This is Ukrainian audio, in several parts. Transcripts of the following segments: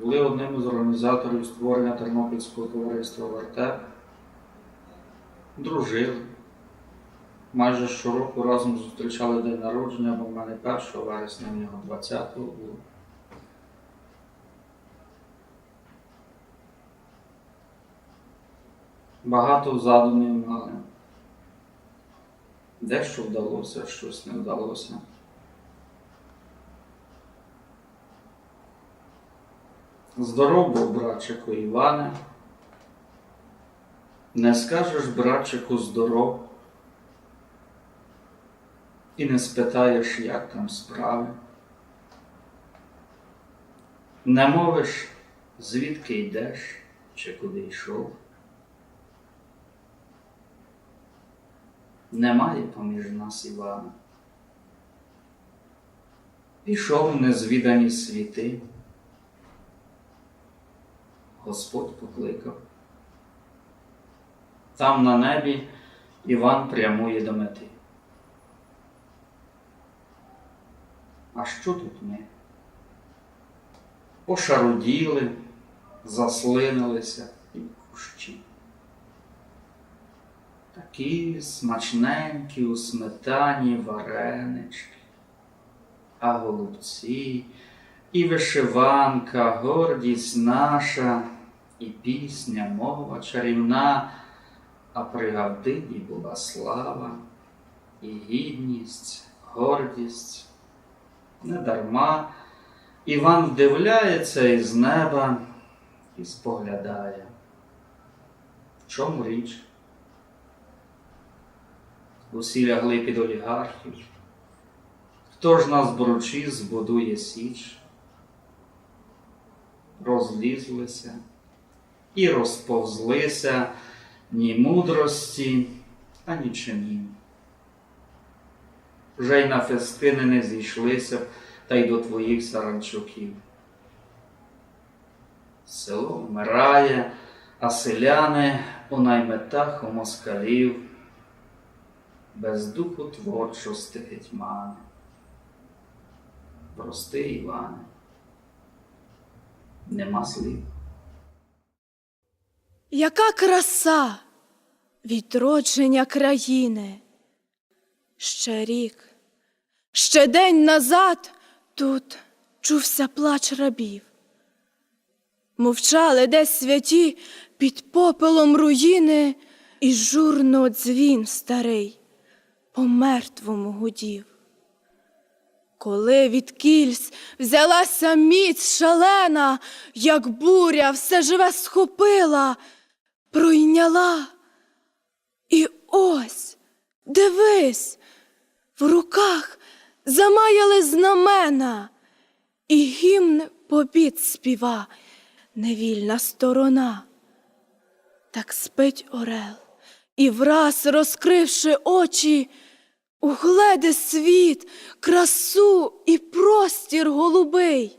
Були одним із організаторів створення Тернопільського товариства Вертеп. Дружили. Майже щороку разом зустрічали день народження, бо в мене 1 вересня, в нього 20-го було. Багато задумів мали. Дещо вдалося, щось не вдалося. Здоров був братчику Іване. Не скажеш братчику здоров. І не спитаєш, як там справи. Не мовиш, звідки йдеш чи куди йшов. Немає поміж нас Івана. Пішов незвідані світи. Господь покликав. Там на небі Іван прямує до мети. А що тут ми? Пошаруділи, заслинилися і в кущі. Такі смачненькі у сметані варенички, а голубці, і вишиванка, гордість наша, і пісня, мова чарівна, а при Гавдині була слава, і гідність, гордість. Недарма Іван вдивляється із неба і споглядає. В чому річ? Усі лягли під олігархів. Хто ж нас бручі збудує січ? Розлізлися і розповзлися ні мудрості, ані чинів. Вже й на фестини не зійшлися та й до твоїх саранчуків. Село вмирає, а селяни у найметах у москалів без духу творчості гетьмани. Прости, Іване, нема слів. Яка краса відродження країни. Ще рік, ще день назад тут чувся плач рабів. Мовчали десь святі під попелом руїни, і журно дзвін старий по мертвому гудів. Коли від кільць взялася міць шалена, як буря все живе схопила, пройняла. І ось, дивись, в руках замаяли знамена, і гімн побід співа невільна сторона. Так спить орел, і враз, розкривши очі, угледе світ, красу і простір голубий,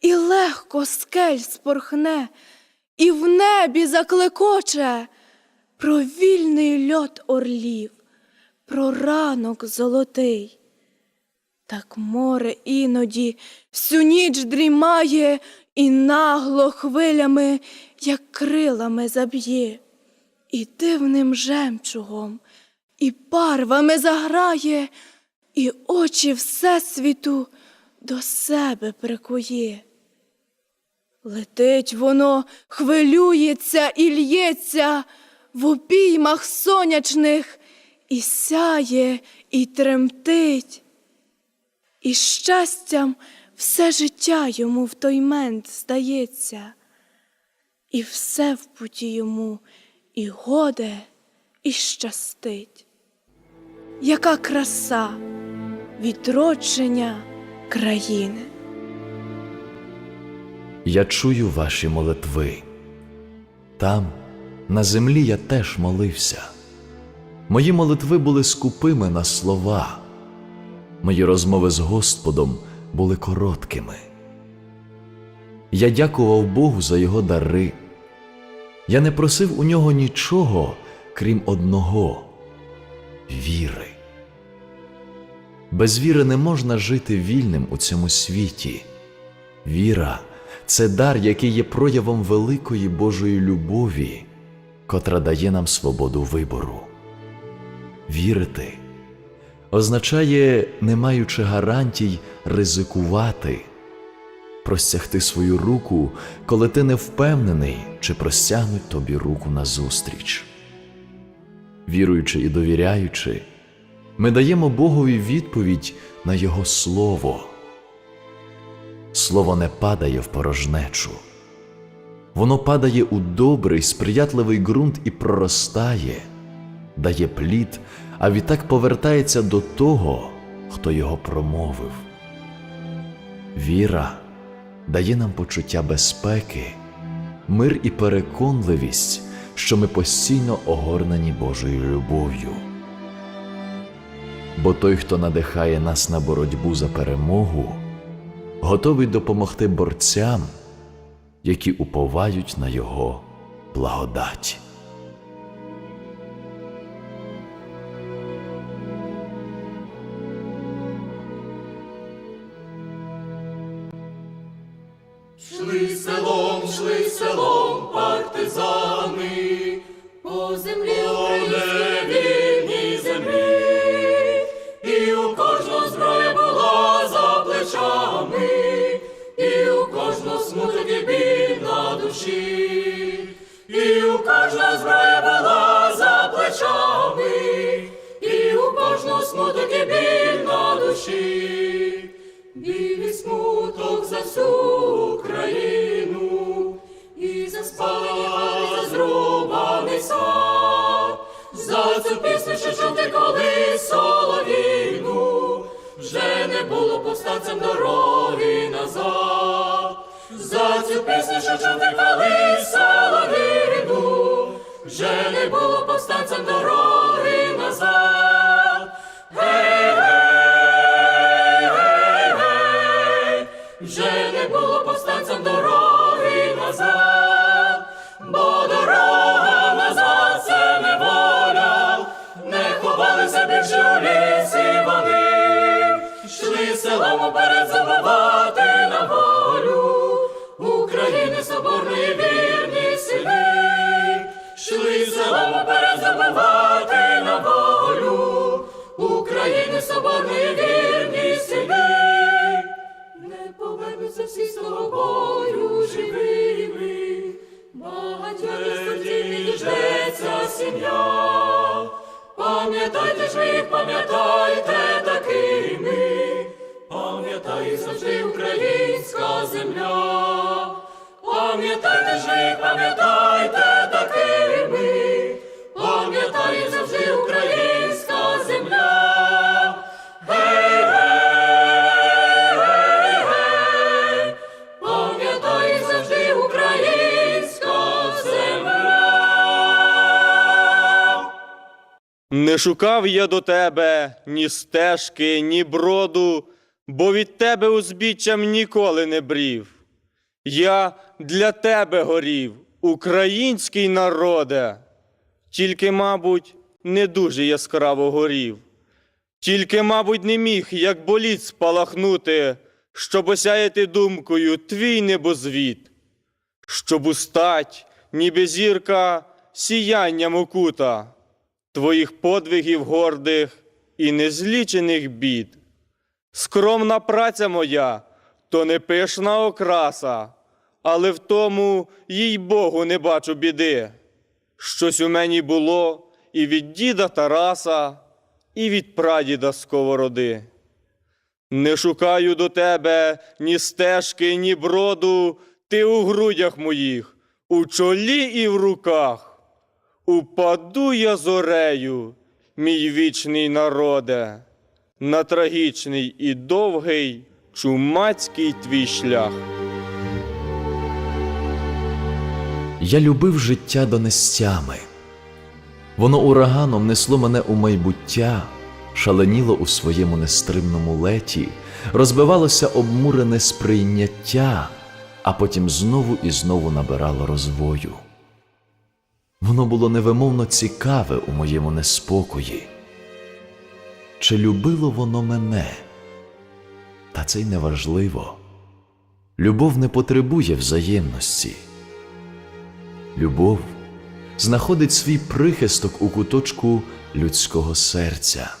і легко скель спорхне, і в небі заклекоче про вільний льот орлів, про ранок золотий. Так море іноді всю ніч дрімає і нагло хвилями, як крилами заб'є, і дивним жемчугом, і парвами заграє, і очі Всесвіту до себе прикує. Летить воно, хвилюється і лється в обіймах сонячних, і сяє, і тремтить. І щастям все життя йому в той мент здається, і все в путі йому і годе, і щастить. Яка краса відродження країни. Я чую ваші молитви. Там, на землі, я теж молився. Мої молитви були скупими на слова, мої розмови з Господом були короткими. Я дякував Богу за його дари. Я не просив у нього нічого, крім одного віри. Без віри не можна жити вільним у цьому світі. Віра це дар, який є проявом великої Божої любові, котра дає нам свободу вибору. Вірити означає, не маючи гарантій, ризикувати, простягти свою руку, коли ти не впевнений, чи простягнуть тобі руку назустріч. Віруючи і довіряючи, ми даємо Богові відповідь на Його Слово. Слово не падає в порожнечу. Воно падає у добрий, сприятливий ґрунт і проростає, дає плід, а відтак повертається до того, хто його промовив. Віра дає нам почуття безпеки, мир і переконливість, що ми постійно огорнені Божою любов'ю. Бо той, хто надихає нас на боротьбу за перемогу, готовий допомогти борцям, які уповають на Його благодать. Україну. І за спалення за зрубаний сад, за цю пісню, що чув ти колись соловіну, вже не було повстанцям дороги назад, за цю пісню, що чув ти колись соловіну, вже не було повстанцям дороги назад. Йшли селом забувати на волю України соборної вірні сини, йшли селом уперед забувати на волю України соборної вірні сини. Не повернуться всі з того бою живими, багатьох не діждеться сім'я. Пам'ятайте ж ви, пам'ятайте пам'ятай завжди українська земля. Пам'ятайте ж пам'ятайте такими, пам'ятай завжди українська земля. Гей, гей, завжди українська земля. Не шукав я до тебе ні стежки, ні броду, бо від тебе узбіччям ніколи не брів. Я для тебе горів, український народе, тільки, мабуть, не дуже яскраво горів. Тільки, мабуть, не міг, як боліт спалахнути, щоб осяяти думкою твій небозвіт, щоб устать, ніби зірка, сіянням окута твоїх подвигів гордих і незлічених бід. Скромна праця моя, то не пишна окраса, але в тому, їй Богу, не бачу біди. Щось у мені було і від діда Тараса, і від прадіда Сковороди. Не шукаю до тебе ні стежки, ні броду, ти у грудях моїх, у чолі і в руках. Упаду я зорею, мій вічний народе, на трагічний і довгий чумацький твій шлях. Я любив життя донестями. Воно ураганом несло мене у майбуття, шаленіло у своєму нестримному леті, розбивалося обмурене сприйняття, а потім знову і знову набирало розвою. Воно було невимовно цікаве у моєму неспокої. Чи любило воно мене? Та це й не важливо. Любов не потребує взаємності. Любов знаходить свій прихисток у куточку людського серця.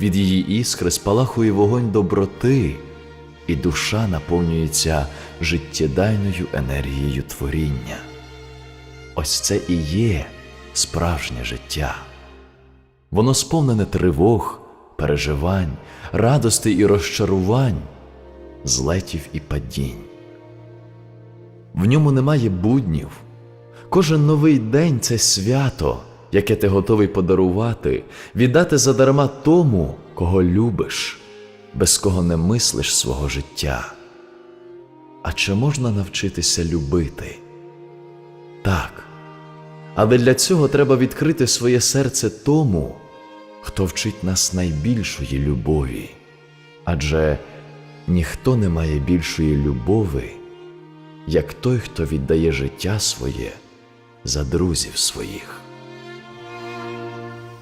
Від її іскри спалахує вогонь доброти, і душа наповнюється життєдайною енергією творіння. Ось це і є справжнє життя. Воно сповнене тривог, переживань, радостей і розчарувань, злетів і падінь. В ньому немає буднів. Кожен новий день це свято, яке ти готовий подарувати, віддати задарма тому, кого любиш, без кого не мислиш свого життя. А чи можна навчитися любити? Так. Але для цього треба відкрити своє серце тому, хто вчить нас найбільшої любові. Адже ніхто не має більшої любові, як той, хто віддає життя своє за друзів своїх.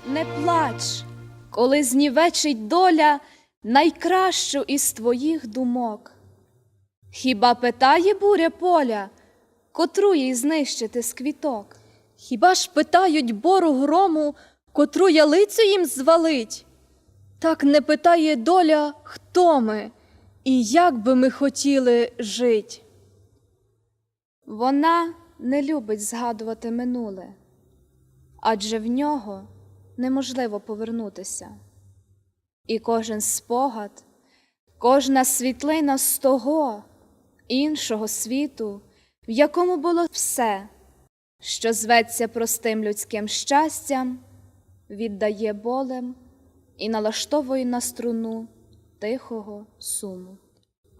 Не плач, коли знівечить доля найкращу із твоїх думок. Хіба питає буря поля, котру їй знищити з квіток? Хіба ж питають бору грому, котру ялицю їм звалить? Так не питає доля, хто ми і як би ми хотіли жить. Вона не любить згадувати минуле, адже в нього неможливо повернутися. І кожен спогад, кожна світлина з того іншого світу, в якому було все, що зветься простим людським щастям, віддає болем і налаштовує на струну тихого суму.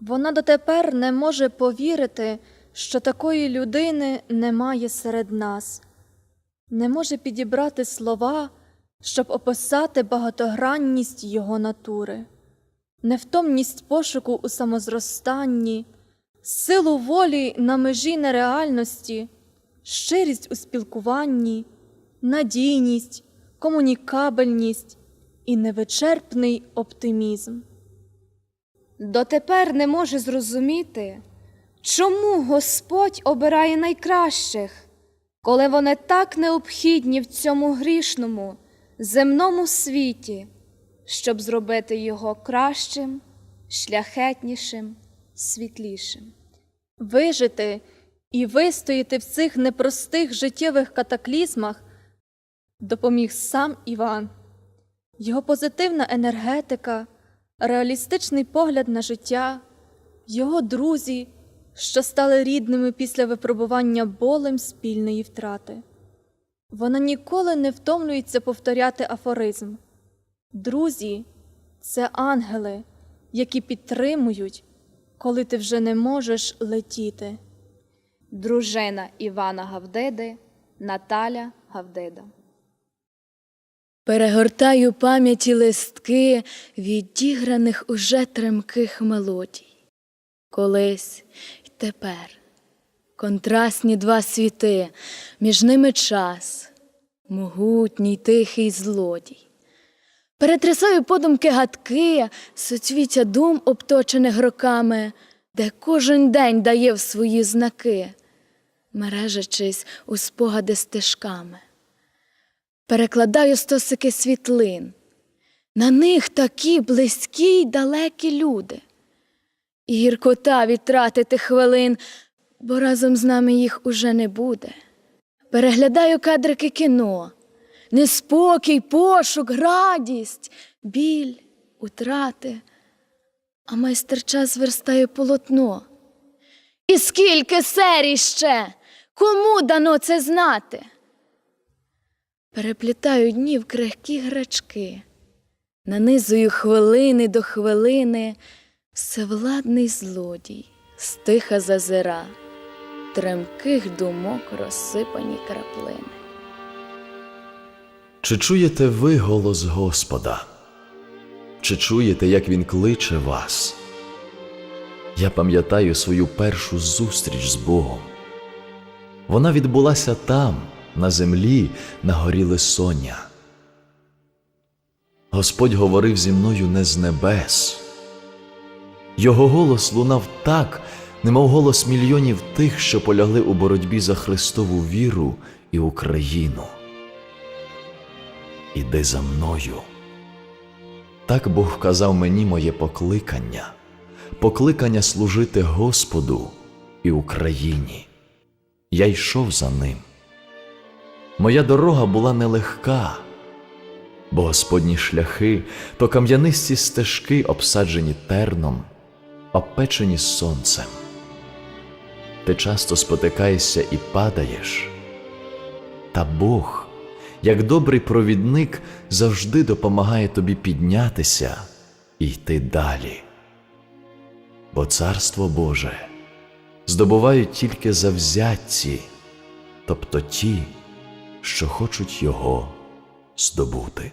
Вона дотепер не може повірити, що такої людини немає серед нас, не може підібрати слова, щоб описати багатогранність його натури, невтомність пошуку у самозростанні, силу волі на межі нереальності, щирість у спілкуванні, надійність, комунікабельність і невичерпний оптимізм. Дотепер не може зрозуміти, чому Господь обирає найкращих, коли вони так необхідні в цьому грішному, земному світі, щоб зробити його кращим, шляхетнішим, світлішим. Вижити і вистояти в цих непростих життєвих катаклізмах допоміг сам Іван. Його позитивна енергетика, реалістичний погляд на життя, його друзі, що стали рідними після випробування болем спільної втрати. Вона ніколи не втомлюється повторяти афоризм. Друзі це ангели, які підтримують, коли ти вже не можеш летіти. Дружина Івана Гавдиди Наталя Гавдида. Перегортаю пам'яті листки відіграних уже тремких мелодій. Колись й тепер контрастні два світи, між ними час, могутній тихий злодій. Перетрясаю подумки гадки, соцвіття дум, обточених роками, де кожен день дає в свої знаки, мережачись у спогади стежками перекладаю стосики світлин. На них такі близькі й далекі люди. І гіркота відтратити хвилин, бо разом з нами їх уже не буде. Переглядаю кадрики кіно, неспокій, пошук, радість, біль, утрати, а майстер час верстає полотно. І скільки серій ще? Кому дано це знати? Переплітаю дні в крихкі грачки, нанизую хвилини до хвилини, всевладний злодій стиха зазира, тремких думок розсипані краплини. Чи чуєте ви голос Господа? Чи чуєте, як Він кличе вас? Я пам'ятаю свою першу зустріч з Богом. Вона відбулася там, на землі, на горі Лисоня. Господь говорив зі мною не з небес. Його голос лунав так, немов голос мільйонів тих, що полягли у боротьбі за Христову віру і Україну. Іди за мною. Так Бог вказав мені моє покликання, покликання служити Господу і Україні. Я йшов за ним. Моя дорога була нелегка, бо Господні шляхи то кам'янисті стежки, обсаджені терном, опечені сонцем. Ти часто спотикаєшся і падаєш, та Бог, як добрий провідник, завжди допомагає тобі піднятися і йти далі. Бо Царство Боже здобувають тільки завзятці, тобто ті, що хочуть його здобути.